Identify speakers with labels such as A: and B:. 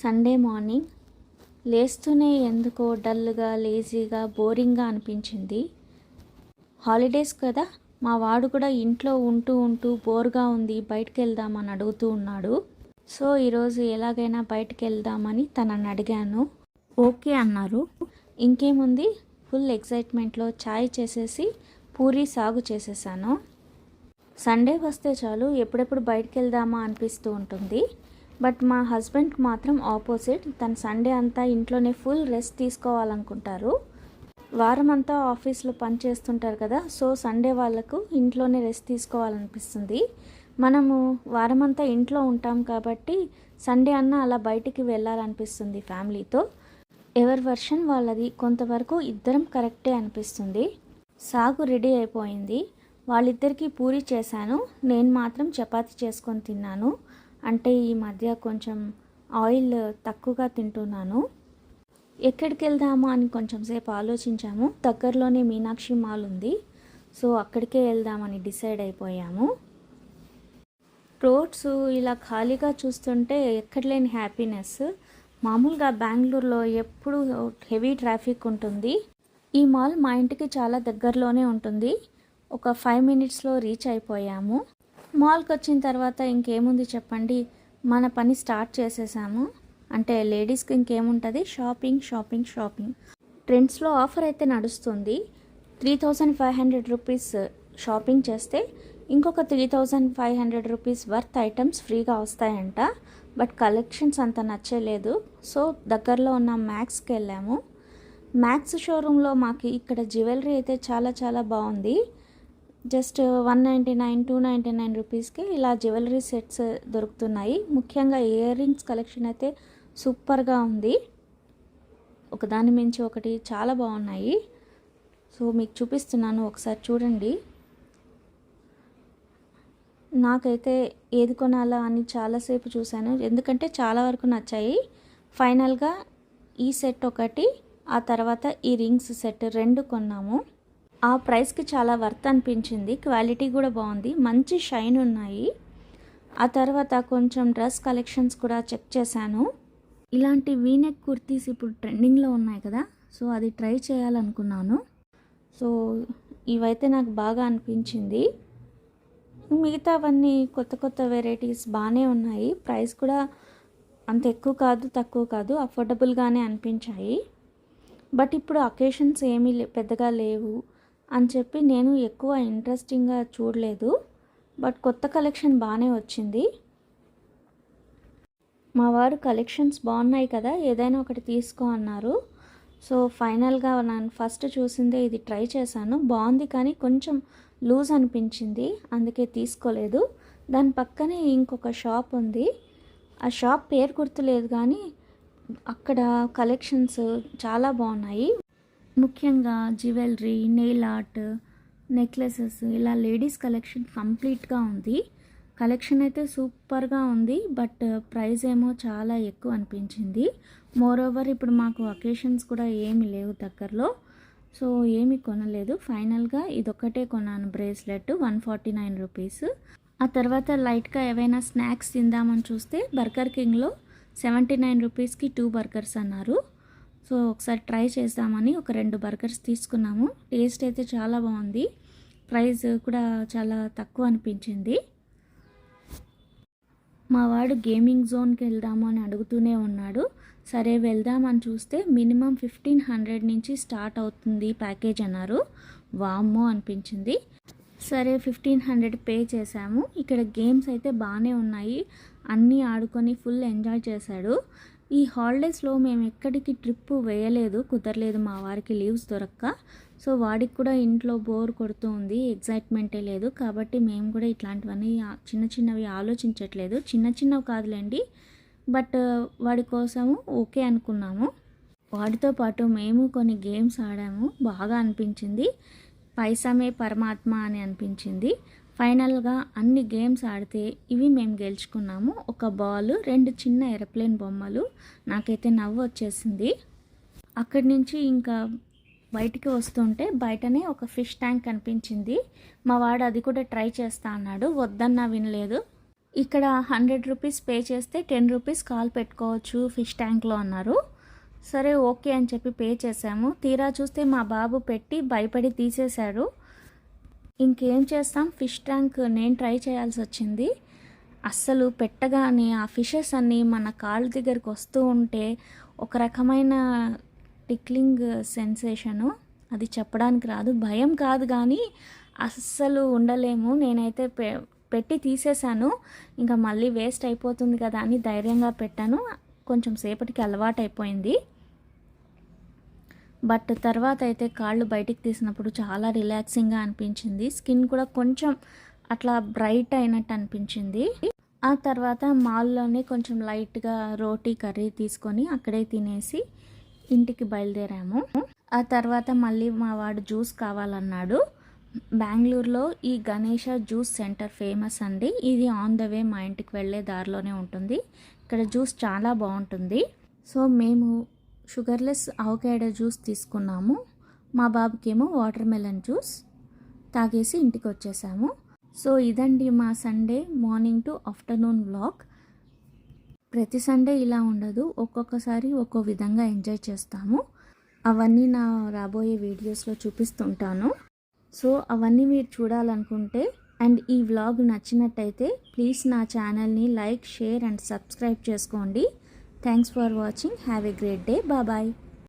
A: Sunday morning లేస్తూనే ఎందుకో డల్గా లేజీగా బోరింగ్గా అనిపించింది. హాలిడేస్ కదా మా వాడు కూడా ఇంట్లో ఉంటూ ఉంటూ బోర్గా ఉంది బయటకు వెళ్దామని అడుగుతూ ఉన్నాడు. సో ఈరోజు ఎలాగైనా బయటకు వెళ్దామని తనని అడిగాను. ఓకే అన్నారు. ఇంకేముంది? ఫుల్ ఎక్సైట్మెంట్లో ఛాయ్ చేసేసి పూరి సాగు చేసేసాను. సండే వస్తే చాలు ఎప్పుడెప్పుడు బయటకు వెళ్దామా అనిపిస్తూ ఉంటుంది. బట్ మా హస్బెండ్కి మాత్రం ఆపోజిట్. తను సండే అంతా ఇంట్లోనే ఫుల్ రెస్ట్ తీసుకోవాలనుకుంటారు. వారం అంతా ఆఫీస్లో పని చేస్తుంటారు కదా సో సండే వాళ్ళకు ఇంట్లోనే రెస్ట్ తీసుకోవాలనిపిస్తుంది. మనము వారమంతా ఇంట్లో ఉంటాం కాబట్టి సండే అన్న అలా బయటికి వెళ్ళాలనిపిస్తుంది ఫ్యామిలీతో. ఎవరి వర్షన్ వాళ్ళది కొంతవరకు ఇద్దరం కరెక్టే అనిపిస్తుంది. సాగు రెడీ అయిపోయింది. వాళ్ళిద్దరికీ పూరి చేశాను. నేను మాత్రం చపాతి చేసుకొని తిన్నాను. అంటే ఈ మధ్య కొంచెం ఆయిల్ తక్కువగా తింటున్నాను. ఎక్కడికి వెళ్దామా అని కొంచెం సేపు ఆలోచించాము. దగ్గరలోనే మీనాక్షి మాల్ ఉంది. సో అక్కడికే వెళ్దామని డిసైడ్ అయిపోయాము. రోడ్స్ ఇలా ఖాళీగా చూస్తుంటే ఎక్కడ లేని హ్యాపీనెస్. మామూలుగా బెంగళూరులో ఎప్పుడు హెవీ ట్రాఫిక్ ఉంటుంది. ఈ మాల్ మా ఇంటికి చాలా దగ్గరలోనే ఉంటుంది. ఒక ఫైవ్ మినిట్స్లో రీచ్ అయిపోయాము. మాల్కి వచ్చిన తర్వాత ఇంకేముంది చెప్పండి? మన పని స్టార్ట్ చేసేసాము. అంటే లేడీస్కి ఇంకేముంటుంది? Shopping shopping shopping. ట్రెండ్స్లో ఆఫర్ అయితే నడుస్తుంది. Three thousand five hundred rupees shopping చేస్తే ఇంకొక three thousand five hundred rupees worth items ఫ్రీగా వస్తాయంట. బట్ కలెక్షన్స్ అంత నచ్చలేదు. సో దగ్గరలో ఉన్న మ్యాక్స్కి వెళ్ళాము. మ్యాక్స్ షోరూంలో మాకు ఇక్కడ జ్యువెలరీ అయితే చాలా చాలా బాగుంది. Just one ninety nine two ninety nine రూపీస్కి ఇలా జ్యువెలరీ సెట్స్ దొరుకుతున్నాయి. ముఖ్యంగా ఇయర్ రింగ్స్ కలెక్షన్ అయితే సూపర్గా ఉంది. ఒకదాని మించి ఒకటి చాలా బాగున్నాయి. సో మీకు చూపిస్తున్నాను ఒకసారి చూడండి. నాకైతే ఏది కొనాలా అని చాలాసేపు చూశాను. ఎందుకంటే చాలా వరకు నచ్చాయి. ఫైనల్గా ఈ సెట్ ఒకటి ఆ తర్వాత ఈ రింగ్స్ సెట్ రెండు కొన్నాము. ఆ ప్రైస్కి చాలా వర్త్ అనిపించింది. క్వాలిటీ కూడా బాగుంది. మంచి షైన్ ఉన్నాయి. ఆ తర్వాత కొంచెం డ్రెస్ కలెక్షన్స్ కూడా చెక్ చేశాను. ఇలాంటి వీనెక్ కుర్తీస్ ఇప్పుడు ట్రెండింగ్లో ఉన్నాయి కదా సో అది ట్రై చేయాలనుకున్నాను. సో ఇవైతే నాకు బాగా అనిపించింది. మిగతావన్నీ కొత్త కొత్త వెరైటీస్ బాగానే ఉన్నాయి. ప్రైస్ కూడా అంత ఎక్కువ కాదు తక్కువ కాదు అఫోర్డబుల్గానే అనిపించాయి. బట్ ఇప్పుడు అకేషన్స్ ఏమీ లే- పెద్దగా లేవు. అని చెప్పి నేను ఎక్కువ ఇంట్రెస్టింగ్గా చూడలేదు. బట్ కొత్త కలెక్షన్ బాగానే వచ్చింది. మా వారు కలెక్షన్స్ బాగున్నాయి కదా ఏదైనా ఒకటి తీసుకో అన్నారు. సో ఫైనల్గా నేను ఫస్ట్ చూసిందే ఇది ట్రై చేశాను. బాగుంది కానీ కొంచెం లూజ్ అనిపించింది అందుకే తీసుకోలేదు. దాని పక్కనే ఇంకొక షాప్ ఉంది. ఆ షాప్ పేరు గుర్తులేదు కానీ అక్కడ కలెక్షన్స్ చాలా బాగున్నాయి. ముఖ్యంగా జ్యువెలరీ నెయిల్ ఆర్ట్ నెక్లెసెస్ ఇలా లేడీస్ కలెక్షన్ కంప్లీట్గా ఉంది. కలెక్షన్ అయితే సూపర్గా ఉంది బట్ ప్రైస్ ఏమో చాలా ఎక్కువ అనిపించింది. మోర్ ఓవర్ ఇప్పుడు మాకు అకేషన్స్ కూడా ఏమి లేవు దగ్గరలో. సో ఏమి కొనలేదు. ఫైనల్గా ఇదొక్కటే కొన్నాను bracelet one forty nine rupees. ఆ తర్వాత లైట్గా ఏవైనా స్నాక్స్ తిందామని చూస్తే బర్గర్ కింగ్లో సెవెంటీ నైన్ రూపీస్కి టూ బర్గర్స్ అన్నారు. సో ఒకసారి ట్రై చేద్దామని ఒక రెండు బర్గర్స్ తీసుకున్నాము. టేస్ట్ అయితే చాలా బాగుంది. ప్రైస్ కూడా చాలా తక్కువ అనిపించింది. మా వాడు గేమింగ్ జోన్కి వెళ్దాము అని అడుగుతూనే ఉన్నాడు. సరే వెళ్దామని చూస్తే మినిమం ఫిఫ్టీన్ హండ్రెడ్ నుంచి స్టార్ట్ అవుతుంది ప్యాకేజ్ అన్నారు. వామ్మో అనిపించింది. సరే ఫిఫ్టీన్ హండ్రెడ్ పే చేశాము. ఇక్కడ గేమ్స్ అయితే బాగానే ఉన్నాయి. అన్నీ ఆడుకొని ఫుల్ ఎంజాయ్ చేశాడు. ఈ హాలిడేస్లో మేము ఎక్కడికి ట్రిప్ వేయలేదు కుదరలేదు. మా వారికి లీవ్స్ దొరక్క. సో వాడికి కూడా ఇంట్లో బోర్ కొడుతూ ఉంది ఎగ్జైట్మెంటే లేదు. కాబట్టి మేము కూడా ఇట్లాంటివన్నీ చిన్న చిన్నవి ఆలోచించట్లేదు. చిన్న చిన్నవి కాదులేండి బట్ వాడి కోసము ఓకే అనుకున్నాము. వాడితో పాటు మేము కొన్ని గేమ్స్ ఆడాము. బాగా అనిపించింది. పైసమే పరమాత్మ అని అనిపించింది. ఫైనల్గా అన్ని గేమ్స్ ఆడితే ఇవి మేము గెలుచుకున్నాము. ఒక బాల్ రెండు చిన్న ఏరోప్లేన్ బొమ్మలు. నాకైతే నవ్వు వచ్చేసింది. అక్కడి నుంచి ఇంకా బయటికి వస్తుంటే బయటనే ఒక ఫిష్ ట్యాంక్ కనిపించింది. మా వాడు అది కూడా ట్రై చేస్తా అన్నాడు. వద్దన్నా వినలేదు. ఇక్కడ హండ్రెడ్ రూపీస్ పే చేస్తే టెన్ రూపీస్ కాల్ పెట్టుకోవచ్చు ఫిష్ ట్యాంక్లో అన్నారు. సరే ఓకే అని చెప్పి పే చేసాము తీరా చూస్తే మా బాబు పెట్టి భయపడి తీసేశాడు ఇంకేం చేస్తాం? ఫిష్ ట్యాంక్ నేను ట్రై చేయాల్సి వచ్చింది. అస్సలు పెట్టగానే ఆ ఫిషెస్ అన్నీ మన కాళ్ళ దగ్గరికి వస్తూ ఉంటే ఒక రకమైన టిక్లింగ్ సెన్సేషను. అది చెప్పడానికి రాదు. భయం కాదు కానీ అస్సలు ఉండలేము. నేనైతే పె పెట్టి తీసేశాను. ఇంకా మళ్ళీ వేస్ట్ అయిపోతుంది కదా అని ధైర్యంగా పెట్టాను. కొంచెం సేపటికి అలవాటు అయిపోయింది బట్ తర్వాత అయితే కాళ్ళు బయటికి తీసినప్పుడు చాలా రిలాక్సింగ్గా అనిపించింది. స్కిన్ కూడా కొంచెం అట్లా బ్రైట్ అయినట్టు అనిపించింది. ఆ తర్వాత మాల్లోనే కొంచెం లైట్గా రోటీ కర్రీ తీసుకొని అక్కడే తినేసి ఇంటికి బయలుదేరాము. ఆ తర్వాత మళ్ళీ మా వాడు జ్యూస్ కావాలన్నాడు. బెంగళూరులో ఈ గణేష జ్యూస్ సెంటర్ ఫేమస్ అండి. ఇది ఆన్ ద వే మా ఇంటికి వెళ్ళే దారిలోనే ఉంటుంది. ఇక్కడ జ్యూస్ చాలా బాగుంటుంది. సో మేము షుగర్లెస్ అవకాడో జ్యూస్ తీసుకున్నాము. మా బాబుకేమో వాటర్ మెలన్ జ్యూస్ తాగేసి ఇంటికి వచ్చేసాము సో ఇదండి మా Sunday morning to afternoon vlog. ప్రతి సండే ఇలా ఉండదు. ఒక్కొక్కసారి ఒక్కో విధంగా ఎంజాయ్ చేస్తాము. అవన్నీ నా రాబోయే వీడియోస్లో చూపిస్తుంటాను. సో అవన్నీ మీరు చూడాలనుకుంటే అండ్ ఈ వ్లాగ్ నచ్చినట్టయితే ప్లీజ్ నా ఛానల్ని లైక్ షేర్ అండ్ సబ్స్క్రైబ్ చేసుకోండి. Thanks for watching. Have a great day. Bye bye.